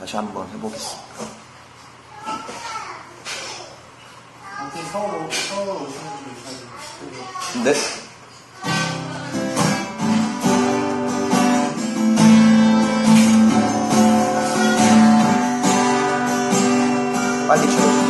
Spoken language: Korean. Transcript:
다시 한번 해보겠습니다. 아무튼 서울, 서울 오시는 분 사진. 네. 빨리 쳐요.